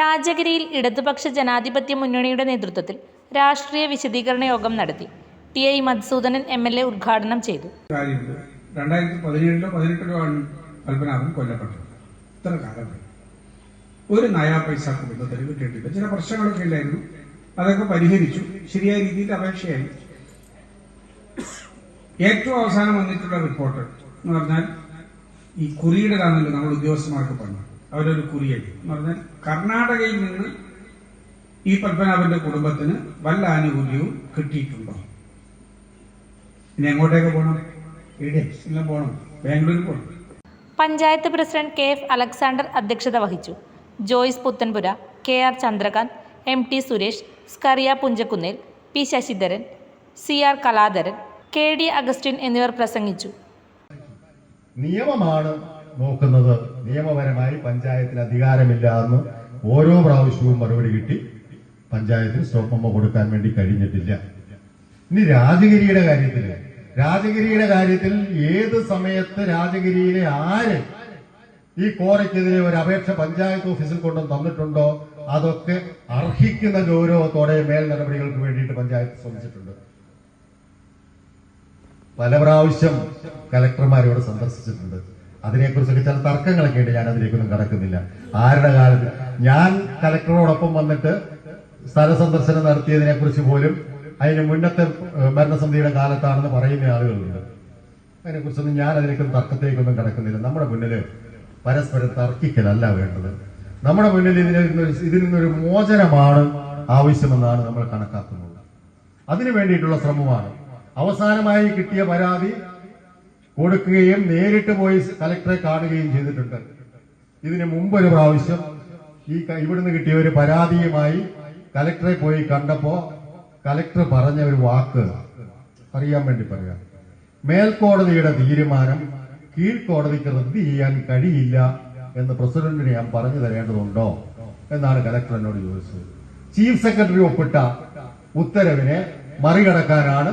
രാജഗിരിയിൽ ഇടതുപക്ഷ ജനാധിപത്യ മുന്നണിയുടെ നേതൃത്വത്തിൽ രാഷ്ട്രീയ വിശദീകരണ യോഗം നടത്തി. T I Madhusoodanan M L A ഉദ്ഘാടനം ചെയ്തു. ഒരു നയാ പൈസ കുടുംബത്തിന് കിട്ടിയിട്ടില്ല ചില പ്രശ്നങ്ങളൊക്കെ ഉണ്ടായിരുന്നു അതൊക്കെ പരിഹരിച്ചു. ശരിയായ രീതിയിൽ അപേക്ഷയായി. ഏറ്റവും അവസാനം വന്നിട്ടുള്ള റിപ്പോർട്ട് എന്ന് പറഞ്ഞാൽ ഈ കുറിയുടെ കുറിയുടേതാണല്ലോ നമ്മൾ ഉദ്യോഗസ്ഥന്മാർക്ക് പറഞ്ഞു. അവരൊരു കുറിയടി. എന്ന് പറഞ്ഞാൽ കർണാടകയിൽ നിന്ന് ഈ പത്മനാഭന്റെ കുടുംബത്തിന് വല്ല ആനുകൂല്യവും കിട്ടിയിട്ടുണ്ടോ? ഇനി എങ്ങോട്ടേക്ക് പോകണം ഇവിടെ എല്ലാം പോകണം ബാംഗ്ലൂരിൽ പോകണം panchayat president K F Alexander അധ്യക്ഷത വഹിച്ചു. Joyce Puthenpura K R Chandrakanth M T Suresh Scaria Punchakkunnel P Sasidharan C R Kaladharan K D Augustine എന്നിവർ പ്രസംഗിച്ചു. നിയമമാണ് നോക്കുന്നത് നിയമപരമായി പഞ്ചായത്തിന് അധികാരമില്ല എന്ന് ഓരോ പ്രാവശ്യവും മറുപടി കിട്ടി. പഞ്ചായത്തിന് സ്വപ്നമ്മ കൊടുക്കാൻ വേണ്ടി കഴിഞ്ഞിട്ടില്ല. ഇനി രാജഗിരിയുടെ കാര്യത്തിൽ രാജഗിരിയുടെ കാര്യത്തിൽ ഏത് സമയത്ത് രാജഗിരിയിലെ ആര് ഈ കോറയ്ക്കെതിരെ ഒരു അപേക്ഷ പഞ്ചായത്ത് ഓഫീസിൽ കൊണ്ടു തന്നിട്ടുണ്ടോ? അതൊക്കെ അർഹിക്കുന്ന ഗൗരവത്തോടെ മേൽ നടപടികൾക്ക് വേണ്ടിയിട്ട് പഞ്ചായത്ത് ശ്രമിച്ചിട്ടുണ്ട്. പല പ്രാവശ്യം കലക്ടർമാരോട് സന്ദർശിച്ചിട്ടുണ്ട്. അതിനെക്കുറിച്ചൊക്കെ ചില തർക്കങ്ങളൊക്കെ ഉണ്ട്. ഞാൻ അതിലേക്കൊന്നും കടക്കുന്നില്ല. ആരുടെ കാലത്ത്? ഞാൻ കലക്ടറോടൊപ്പം വന്നിട്ട് സ്ഥല സന്ദർശനം നടത്തിയതിനെ കുറിച്ച് പോലും അതിന് മുന്നത്തെ ഭരണസമിതിയുടെ കാലത്താണെന്ന് പറയുന്ന ആളുകളുണ്ട്. അതിനെക്കുറിച്ചൊന്നും ഞാൻ അതിലേക്കൊന്നും തർക്കത്തേക്കൊന്നും കടക്കുന്നില്ല. നമ്മുടെ മുന്നിൽ പരസ്പരം തർക്കിക്കലല്ല വേണ്ടത്. നമ്മുടെ മുന്നിൽ ഇതിന് ഇതിൽ നിന്നൊരു മോചനമാണ് ആവശ്യമെന്നാണ് നമ്മൾ കണക്കാക്കുന്നത്. അതിനു വേണ്ടിയിട്ടുള്ള ശ്രമമാണ്. അവസാനമായി കിട്ടിയ പരാതി കൊടുക്കുകയും നേരിട്ട് പോയി കലക്ടറെ കാണുകയും ചെയ്തിട്ടുണ്ട്. ഇതിനു മുമ്പ് ഒരു പ്രാവശ്യം ഈ ഇവിടുന്ന് കിട്ടിയ ഒരു പരാതിയുമായി കലക്ടറെ പോയി കണ്ടപ്പോ കലക്ടർ പറഞ്ഞ ഒരു വാക്ക് അറിയാൻ വേണ്ടി പറയാം. മേൽക്കോടതിയുടെ തീരുമാനം കീഴ്ക്കോടതിക്ക് റദ്ദ് ചെയ്യാൻ കഴിയില്ല എന്ന് പ്രസിഡന്റിന് ഞാൻ പറഞ്ഞു തരേണ്ടതുണ്ടോ എന്നാണ് കലക്ടർ എന്നോട് ചോദിച്ചത്. ചീഫ് സെക്രട്ടറി ഒപ്പിട്ട ഉത്തരവിനെ മറികടക്കാനാണ്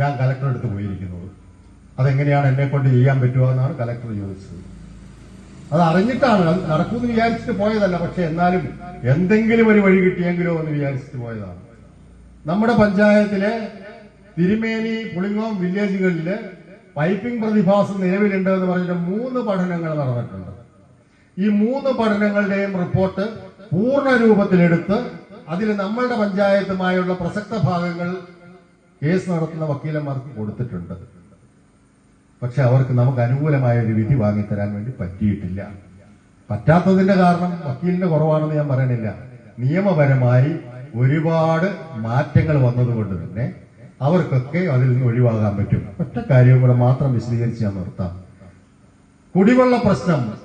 ഞാൻ കലക്ടറെടുത്ത് പോയിരിക്കുന്നത്. അതെങ്ങനെയാണ് എന്നെ കൊണ്ട് ചെയ്യാൻ പറ്റുക എന്നാണ് കലക്ടർ ചോദിച്ചത്. അത് അറിഞ്ഞിട്ടാണ് നടക്കുമെന്ന് വിചാരിച്ചിട്ട് പോയതല്ല പക്ഷെ എന്നാലും എന്തെങ്കിലും ഒരു വഴി കിട്ടിയെങ്കിലോ എന്ന് വിചാരിച്ചിട്ട് പോയതാണ്. നമ്മുടെ പഞ്ചായത്തിലെ തിരുമേനി പുളിങ്ങോം വില്ലേജുകളിൽ പൈപ്പിംഗ് പ്രതിഭാസം നിലവിലുണ്ട് എന്ന് പറഞ്ഞിട്ട് മൂന്ന് പഠനങ്ങൾ നടന്നിട്ടുണ്ട്. ഈ മൂന്ന് പഠനങ്ങളുടെയും റിപ്പോർട്ട് പൂർണ രൂപത്തിലെടുത്ത് അതിൽ നമ്മളുടെ പഞ്ചായത്തുമായുള്ള പ്രസക്ത ഭാഗങ്ങൾ കേസ് നടത്തുന്ന വക്കീലന്മാർക്ക് കൊടുത്തിട്ടുണ്ട്. പക്ഷെ അവർക്ക് നമുക്ക് അനുകൂലമായ ഒരു വിധി വാങ്ങിത്തരാൻ വേണ്ടി പറ്റിയിട്ടില്ല. പറ്റാത്തതിന്റെ കാരണം വക്കീലിന്റെ കുറവാണെന്ന് ഞാൻ പറയണില്ല. നിയമപരമായി ഒരുപാട് മാറ്റങ്ങൾ വന്നതുകൊണ്ട് തന്നെ അവർക്കൊക്കെ അതിൽ നിന്ന് ഒഴിവാകാൻ പറ്റും. ഒറ്റ കാര്യം കൂടെ മാത്രം വിശദീകരിച്ച് ഞാൻ നിർത്താം. കുടിവെള്ള പ്രശ്നം